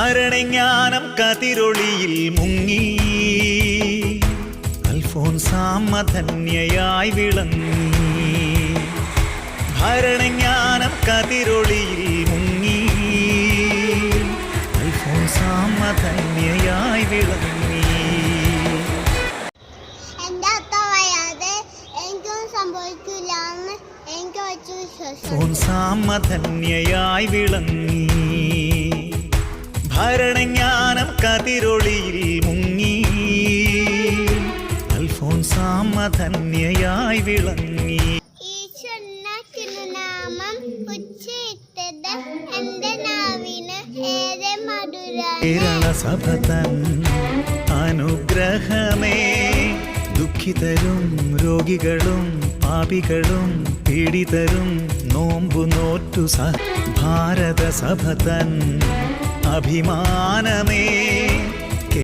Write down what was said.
ഭരണജ്ഞാനം കതിരൊളിയിൽ മുങ്ങി. അൽഫോൻസാമധന്യയായി വിളങ്ങി. ഭരണജ്ഞാനം കതിരൊളിയിൽ മുങ്ങി. അൽഫോൻസാമധന്യയായി വിളങ്ങി. സംഭവിക്കില്ല എനിക്ക് അൽഫോൻസാമ്മ ധന്യയായി വിളങ്ങി. ഭരണജ്ഞാനം കതിരൊളിയിൽ മുങ്ങി. അൽഫോൻസാമ്മ ധന്യയായി വിളങ്ങി. നാമം ഉച്ചയിട്ടത് എന്റെ നാവിന് ഏറെ മധുര കേരള സഭ തൻ അനുഗ്രഹമേ. ദുഃഖിതരും രോഗികളും പാപികളും പീഡിതരും നോമ്പു നോറ്റു സ ഭാരത സഭ തൻ അഭിമാനമേ.